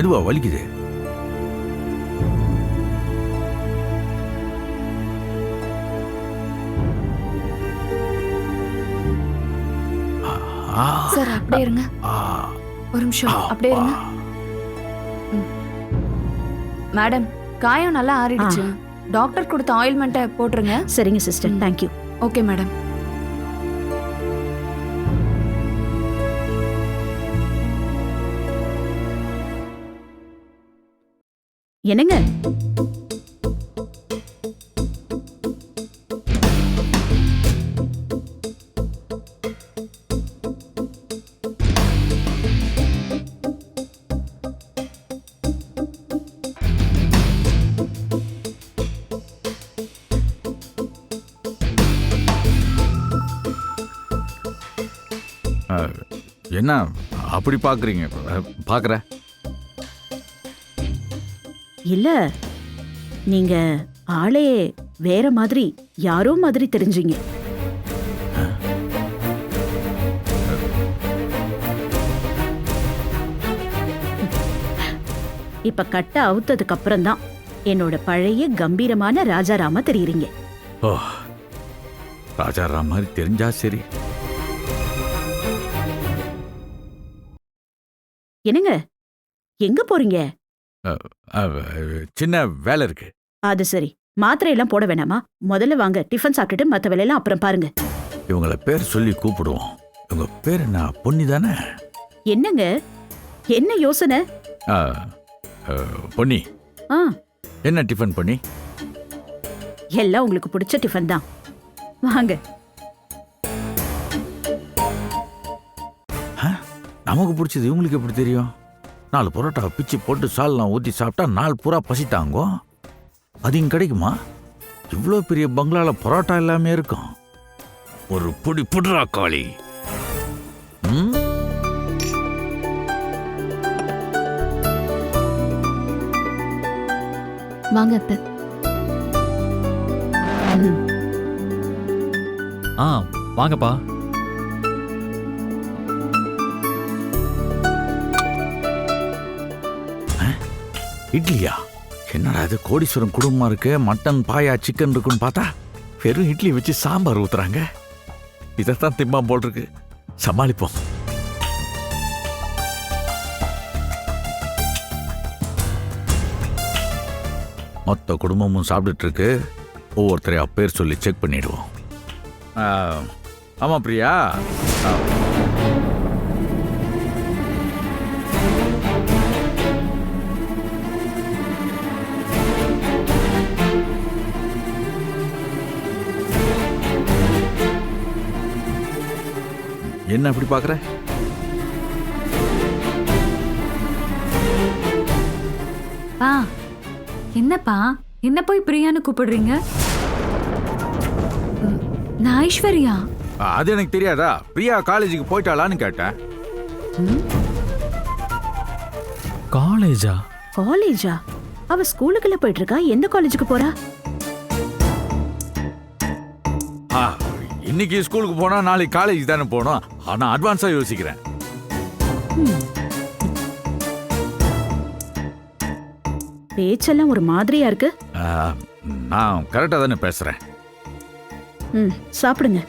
எவ்வளோ வலிக்குது. சார் அப்படியே இருங்க. ஒரு நிமிஷம் அப்படியே இருங்க. மேடம் காயம் நல்லா ஆறிடுச்சு. டாக்டர் கொடுத்த ஆயில்மெண்ட்டை போட்டுருங்க. சரிங்க சிஸ்டர். Thank you okay madam. என்னங்க? என்ன அப்படி பார்க்குறீங்க பார்க்குற இல்ல நீங்க ஆளே வேற மாதிரி யாரோ மாதிரி தெரிஞ்சீங்க. இப்ப கட்ட அவுத்ததுக்கு அப்புறம் தான் என்னோட பழைய கம்பீரமான ராஜாராமா தெரியுறீங்க. ஓ ராஜாராம் மாதிரி தெரிஞ்சா சரி. என்னங்க? எங்க போறீங்க? சின்ன வேலை இருக்கு. அது சரி. மாத்திரை எல்லாம் போட வேணாமா? முதல்ல வாங்க டிஃபன் சாப்பிட்டுட்டு மத்த வேலையெல்லாம் அப்புறம் பாருங்க. இவங்கள பேர் சொல்லி கூப்பிடுவோம். இவங்க பேர் என்ன? பொன்னி தானே? என்னங்க? என்ன யோசனை? பொன்னி. ஆ. என்ன டிஃபன் பண்ணி எல்லாம் உங்களுக்கு பிடிச்ச டிஃபன் தான். வாங்க. நமக்கு பிடிச்சது இவங்களுக்கு எப்படி தெரியும்? நாலு பரோட்டா பிச்சு போட்டு சால்லாம் ஊற்றி சாப்பிட்டா நாலு பூரா பசி தாங்கும் அது இங்க கிடைக்குமா? இவ்வளோ பெரிய பங்களால பரோட்டா எல்லாமே இருக்கும். ஒரு புடி புடுறா காளி. ம்? வாங்க அத்தை. ஆ வாங்கப்பா. இட்லியா? என்னடா இது கோடீஸ்வரம் குடும்பமா இருக்கு மட்டன் பாயா சிக்கன் இருக்குன்னு பார்த்தா வெறும் இட்லி வச்சு சாம்பார் ஊத்துறாங்க. இதைத்தான் திம்மா போல் இருக்கு சமாளிப்போம். மொத்த குடும்பமும் சாப்பிட்டுட்டு இருக்கு ஒவ்வொருத்தரையா பேர் சொல்லி செக் பண்ணிடுவோம். ஆமாம் ஆமா பிரியா. என்ன அப்படி பார்க்குற? பா என்னப்பா? என்ன போய் பிரியான்னு கூப்பிடுறீங்க? நான் ஐஸ்வர்யா. அது எனக்கு தெரியாதா? பிரியா காலேஜுக்கு போயிட்டாளான்னு கேட்டேன். காலேஜா? காலேஜா? அவ ஸ்கூலுக்குள்ள போயிட்டு இருக்கா? எந்த காலேஜுக்கு போறா? இன்னைக்கு ஸ்கூலுக்கு போனா நாளைக்கு காலேஜ் தானே போகணும். ஆனா அட்வான்ஸா யோசிக்கிறேன். பேச்செல்லாம் ஒரு மாதிரியா இருக்கு. ஆ, நான் கரெக்டா தானே பேசுறேன். ம் சாப்பிடுங்க.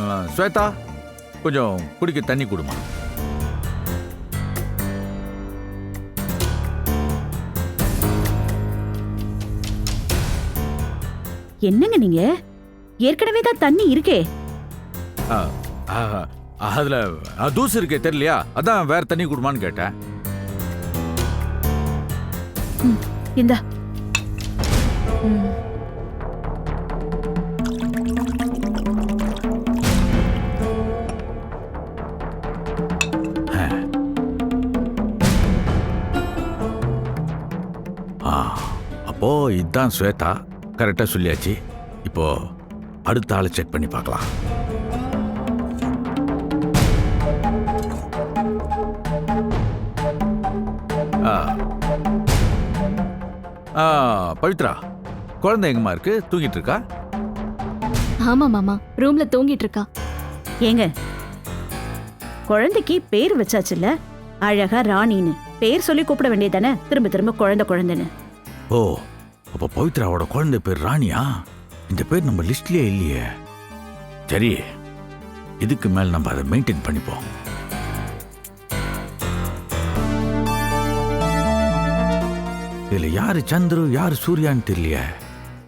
ஆ, ஸ்வேதா கொஞ்சம் குடிக்க தண்ணி கொடுமா. என்னங்க நீங்க? ஏற்கனவே தான் தண்ணி இருக்கே. அதுல தூசு இருக்கே தெரியலையா? அதான் வேற தண்ணி கொடுமான்னு கேட்டேன். இந்தா. அப்போ இதுதான் ஸ்வேதா. கரெக்டா சொல்லியாச்சு. இப்போ அடுத்த ஆளை செக் பண்ணி பார்க்கலாம். ஆ. ஆ, பவித்ரா குழந்தை எங்கம்மா இருக்கு? தூங்கிட்டு இருக்கா? ஆமா மாமா. ரூம்ல தூங்கிட்டு இருக்கா. ஏங்க குழந்தைக்கு பேர் வச்சாச்சுல்ல? அழகா ராணின்னு. பேர் சொல்லி கூப்பிட வேண்டியதானே திரும்ப திரும்ப குழந்தை குழந்தைன்னு. ஓ அப்ப பவித்ராவோட குழந்தை பேர் ராணியா? இந்த பேர் நம்ம லிஸ்ட்லயே இல்லையே. சரி இதுக்கு மேல் நம்ம அதை மெயின்டைன் பண்ணிப்போம். இதுல யாரு சந்துரு யாரு சூர்யான்னு தெரியலையே.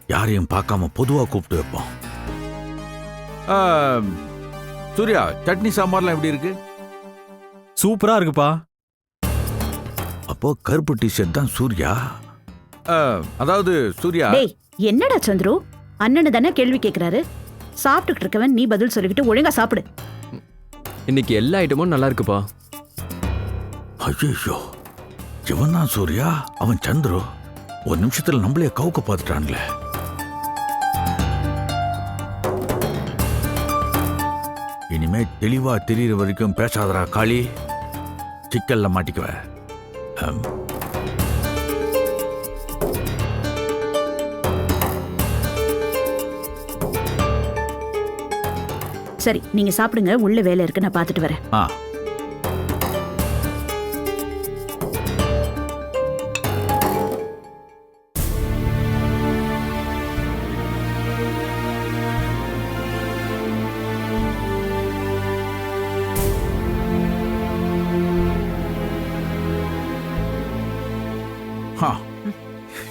யாரையும் பார்க்காம பொதுவா கூப்பிட்டு வைப்போம். ஆ, சூர்யா சட்னி சாம்பார்லாம் எப்படி இருக்கு? சூப்பரா இருக்குப்பா. அப்போ கருப்பு டிஷர்ட் தான் சூர்யா? அதாவது சூர்யா. டேய் என்னடா சந்துரு? அண்ணனு தானே கேள்வி கேக்குறாரு. சாப்பிட்டுக்கிட்டு இருக்கவன் நீ பதில் சொல்லிக்கிட்டு ஒழுங்கா சாப்பிடு. இன்னைக்கு எல்லா ஐட்டமும் நல்லா இருக்குப்பா. ஐயோ இவன் தான் சூர்யா? அவன் சந்துரு. ஒரு நிமிஷத்துல நம்மளே கவுக்க பார்த்துட்டான்ல இனிமே தெளிவா தெரியற வரைக்கும் பேசாதடா காளி. சிக்கல்ல மாட்டிக்குவ. சரி நீங்க சாப்பிடுங்க உள்ள வேலை இருக்கு நான் பார்த்துட்டு வரேன். ஆ.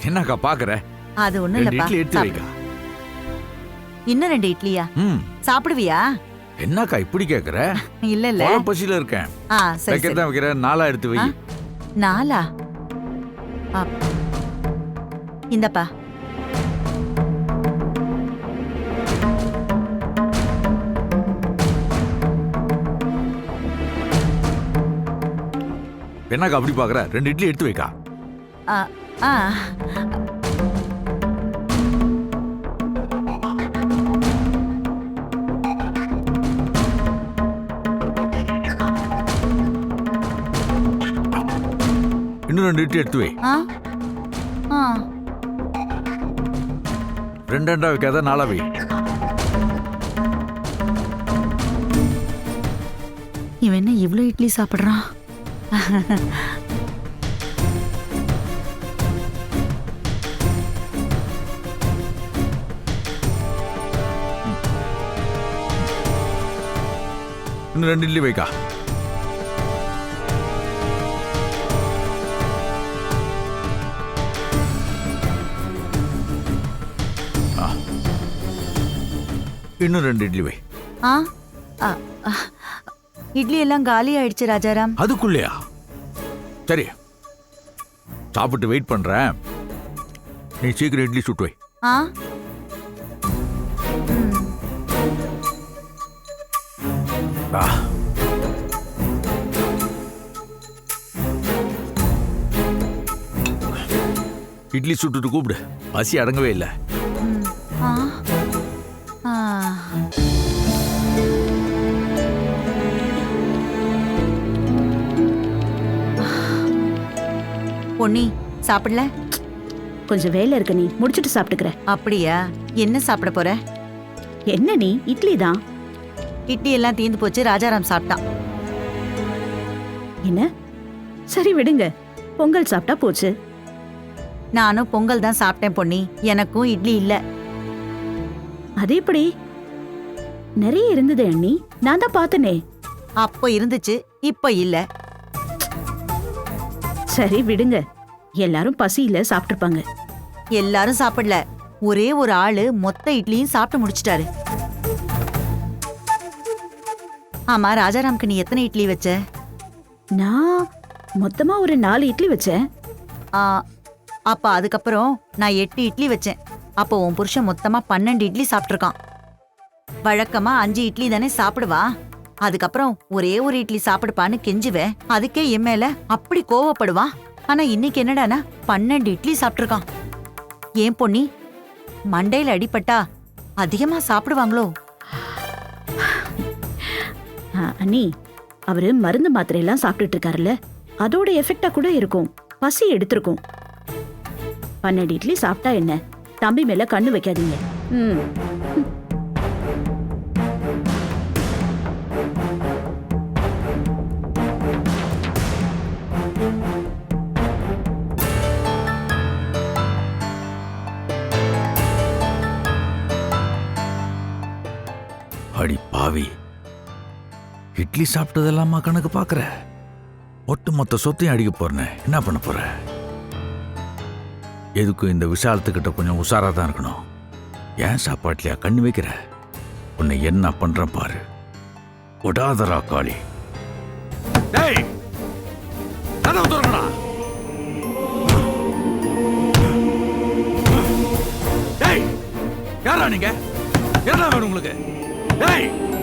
என்னக்கா பாக்குற? அது ஒண்ணும் இல்லப்பா. இட்லி எடுத்து சாப்பிடு. வைக்கா. இன்னும் ரெண்டு இட்லியா? சாப்பிடுவியா? என்னக்கா இப்படி கேக்குற? இல்ல இல்ல. பசியில இருக்கேன். ஆ சரி சரி. வைக்கிறேன். நாளா எடுத்து வை. நாலா அப். இந்தப்பா. என்னக்கா அப்படி பாக்குற? ரெண்டு இட்லி எடுத்து வைக்கா. ஆ ஆ. ஆ? ஆ. ரெண்டு ரெண்டா வைக்காத நாளா வை. இவன் என்ன இவ்ளோ இட்லி சாப்பிடுறான்? இன்னும் ரெண்டு இட்லி வைக்கா. இன்னும் ரெண்டு இட்லி வை. ஆ? ஆ, ஆ. இட்லி எல்லாம் காலி ஆயிடுச்சு ராஜாராம். அதுக்குள்ளேயா? சரி. சாப்பிட்டு வெயிட் பண்றேன். நீ சீக்கிரம் இட்லி சுட்டு வை. ஆ? ஆ. இட்லி சுட்டுட்டு கூப்பிடு. பசி அடங்கவே இல்லை. பொன்னி சாப்பிடல? கொஞ்சம் வேலை இருக்கு நீ முடிச்சிட்டு சாப்பிட்டுக்கிற. அப்படியா? என்ன சாப்பிட போற? என்ன நீ? இட்லி தான். இட்லி எல்லாம் தீந்து போச்சு ராஜாராம் சாப்பிட்டான். என்ன? சரி விடுங்க. பொங்கல் சாப்பிட்டா போச்சு. நானும் பொங்கல் தான் சாப்பிட்டேன் பொன்னி. எனக்கும் இட்லி இல்ல. அது எப்படி? நிறைய இருந்தது அண்ணி. நான் தான் பார்த்தனே. அப்போ இருந்துச்சு இப்ப இல்ல. சரி விடுங்க. எல்லாரும் பசியில சாப்பிட்டுருப்பாங்க எல்லாரும் சாப்பிடல. ஒரே ஒரு ஆளு மொத்த இட்லியும் சாப்பிட்டு முடிச்சிட்டாரு. ஆமா ராஜாராம்க்கு நீ எத்தனை இட்லி வச்ச? நான் மொத்தமா ஒரு நாலு இட்லி வச்சேன் ஆ, அப்ப அதுக்கப்புறம் நான் எட்டு இட்லி வச்சேன் அப்போ உன் புருஷன் மொத்தமா பன்னெண்டு இட்லி சாப்பிட்டிருக்கான். வழக்கமா அஞ்சு இட்லி தானே சாப்பிடுவா? அதுக்கப்புறம் ஒரே ஒரு இட்லி சாப்பிடுப்பான்னு கெஞ்சுவேன் அதுக்கே என் மேல அப்படி கோவப்படுவான் ஆனா இன்னைக்கு என்னடானா பன்னெண்டு இட்லி சாப்பிட்டுருக்கான். ஏன் பொன்னி? மண்டையில அடிப்பட்டா அதிகமா சாப்பிடுவாங்களோ? அண்ணி அவரு மருந்து மாத்திரை எல்லாம் சாப்பிட்டுட்டு இருக்காருல்ல அதோட எஃபெக்டா கூட இருக்கும். பசி எடுத்திருக்கும். பன்னெண்டு இட்லி சாப்பிட்டா என்ன? தம்பி மேல கண்ணு வைக்காதீங்க. ம். பாவி. இட்லி சாப்பிட்டதெல்லாமா கணக்கு பார்க்குற? ஒட்டுமொத்த சொத்தையும் அடிக்க போறேன். என்ன பண்ண போற? எதுக்கும் இந்த விசாலத்துக்கிட்ட கொஞ்சம் உஷாரா தான் இருக்கணும். ஏன் சாப்பாட்டிலையா கண்ணு வைக்கிற? உன்னை என்ன பண்றேன் பாரு. விடாதரா காளி. டேய்! டேய்! யாரா நீங்க? என்ன வேணும் உங்களுக்கு? டேய்!